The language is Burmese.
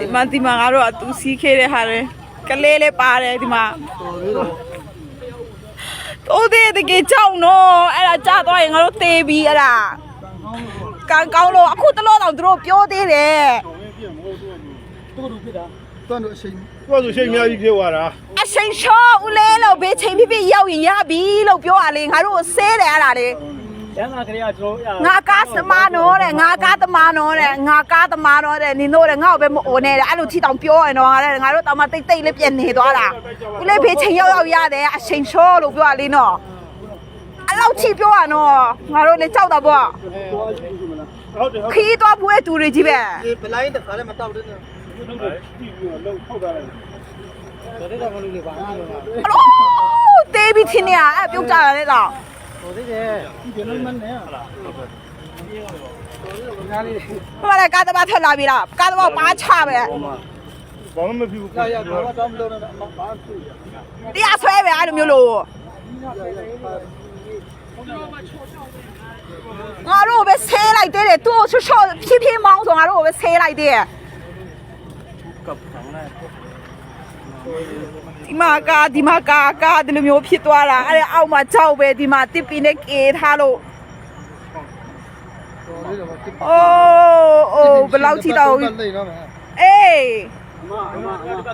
ဒီမှာဒီမှာငါတို့ကသူစီးခဲ့တဲ့ဟာလေကလေးလေးပါတယ်ဒီမှာတိုးသေးတကယ်ကြောက်နော်အဲ့ဒါကြာသွားရင်ငါတို့သေပြီအဲ့ဒါကံကောင်းလို့အခုတလို့တော့သူတို့ပြောသေးတယ်တွန်းတို့အချိန်သူကဆိုရှိတ်အများကြီးဖြစ်သွားတာအချိန်ချောဦးလေးလို့ဘေးချိန်ပြပြရောက်ရင်ရပြီလို့ပြောရလေငါတို့ကိုဆဲတယ်အဲ့ဒါလေ ကျန်းမာကလေးကကျွန်တော်ငါကားသမားနော်တဲ့ငါကားသမားနော်တဲ့ငါကားသမားနော်တဲ့နင်တို့တဲ့ငါ့ကိုပဲမအိုနဲ့တဲ့အဲ့လိုထီတောင်ပြောရင်တော့ငါတဲ့ငါတို့တောင်မှတိတ်တိတ်လေးပြန်နေသွားတာဦးလေးဘေးချိန်ရောက်ရောက်ရတယ်အချိန်ချောလို့ပြောရလေနော်အဲ့လောက်ချီပြောရနော်ငါတို့လည်းကြောက်တာပေါ့ဟုတ်တယ်ဟုတ်ခီးသွားဘူးတဲ့သူတွေကြီးပဲဒီပလိုင်းတစ်ခါလည်းမတောက်တဲ့တယ်ကြည့်ပြီးတော့လှုပ်ထုတ်တာလေဒါတဲ့ကောင်လေးပါအားလုံးအလိုတေးပြီးထင်းနေရအဲ့ပြုတ်ကြတာလေ တော့ဟိုသေးတယ်ဒီကျလုံးမနဲ့ဟုတ်လားငါလေးဟိုကလည်းကားသမားထွက်လာပြီလားကားသမားပါချပဲဘာမှမဖြစ်ဘူးကာရကတော့တောင်းလို့တော့ဘာသူ့တရားဆွဲပဲအဲ့လိုမျိုးလို့ငါတို့ပဲဆဲလိုက်သေးတယ်သူ့ကိုချော့ဖြည်းဖြည်းမောင်းဆိုငါတို့ကိုပဲဆဲလိုက်သေးတယ် ဒီမှာကာဒီမှာကာကာဒီလိုမျိုးဖြစ်သွားတာအဲ့ဒါအောက်မှာကြောက်ပဲဒီမှာတစ်ပီနဲ့ကေထားလို့လေးတော့တစ်အိုးအိုးဘယ်လောက်ထိတော့လိမ့်တော့မယ်အေးအမအမအမ